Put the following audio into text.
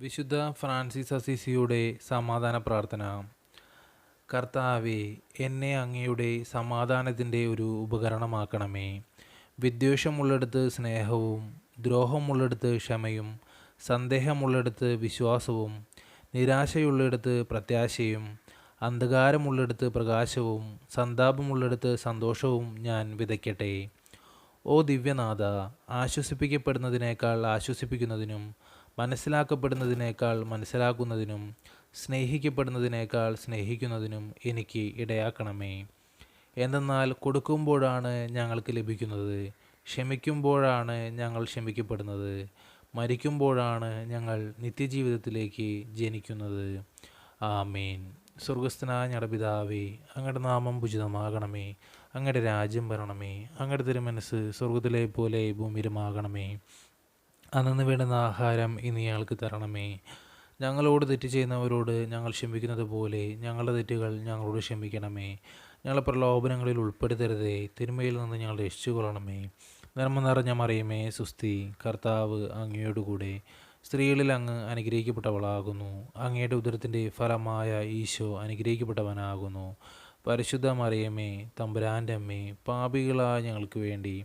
വിശുദ്ധ ഫ്രാൻസിസ് അസീസിയുടെ സമാധാന പ്രാർത്ഥന. കർത്താവെ എന്നെ അങ്ങയുടെ സമാധാനത്തിന്റെ ഒരു ഉപകരണമാക്കണമേ. വിദ്വേഷമുള്ളിടത്ത് സ്നേഹവും ദ്രോഹമുള്ളിടത്ത് ക്ഷമയും സന്ദേഹമുള്ളിടത്ത് വിശ്വാസവും നിരാശയുള്ളിടത്ത് പ്രത്യാശയും അന്ധകാരമുള്ളിടത്ത് പ്രകാശവും സന്താപമുള്ളിടത്ത് സന്തോഷവും ഞാൻ വിതയ്ക്കട്ടെ. ഓ ദിവ്യനാഥ ആശ്വസിപ്പിക്കപ്പെടുന്നതിനേക്കാൾ ആശ്വസിപ്പിക്കുന്നതിനും മനസ്സിലാക്കപ്പെടുന്നതിനേക്കാൾ മനസ്സിലാക്കുന്നതിനും സ്നേഹിക്കപ്പെടുന്നതിനേക്കാൾ സ്നേഹിക്കുന്നതിനും എനിക്ക് ഇടയാക്കണമേ. എന്തെന്നാൽ കൊടുക്കുമ്പോഴാണ് ഞങ്ങൾക്ക് ലഭിക്കുന്നത്. ക്ഷമിക്കുമ്പോഴാണ് ഞങ്ങൾ ക്ഷമിക്കപ്പെടുന്നത്. മരിക്കുമ്പോഴാണ് ഞങ്ങൾ നിത്യജീവിതത്തിലേക്ക് ജനിക്കുന്നത്. ആമേൻ. സ്വർഗസ്ഥനായ ഞങ്ങളുടെ പിതാവേ അങ്ങയുടെ നാമം ഉചിതമാകണമേ. അങ്ങയുടെ രാജ്യം വരണമേ. അങ്ങയുടെ തിരുമനസ് സ്വർഗത്തിലെ പോലെ ഭൂമിയിലുമാകണമേ. അന്നു വേണ്ടുന്ന ആഹാരം ഇനി ഇയാൾക്ക് തരണമേ. ഞങ്ങളോട് തെറ്റ് ചെയ്യുന്നവരോട് ഞങ്ങൾ ക്ഷമിക്കുന്നത് പോലെ ഞങ്ങളുടെ തെറ്റുകൾ ഞങ്ങളോട് ക്ഷമിക്കണമേ. ഞങ്ങളെ പ്രലോഭനങ്ങളിൽ ഉൾപ്പെടുത്തരുതേ. തിന്മയിൽ നിന്ന് ഞങ്ങൾ രക്ഷിച്ചു കൊള്ളണമേ നന്മ നിറഞ്ഞ മറിയമേ സുസ്തി കർത്താവ് അങ്ങയോടുകൂടെ സ്ത്രീകളിൽ അങ്ങ് അനുഗ്രഹിക്കപ്പെട്ടവളാകുന്നു. അങ്ങയുടെ ഉദരത്തിന്റെ ഫലമായ ഈശോ അനുഗ്രഹിക്കപ്പെട്ടവനാകുന്നു. പരിശുദ്ധ മറിയമേ തമ്പുരാന്റെ അമ്മേ പാപികളായ ഞങ്ങൾക്ക് വേണ്ടി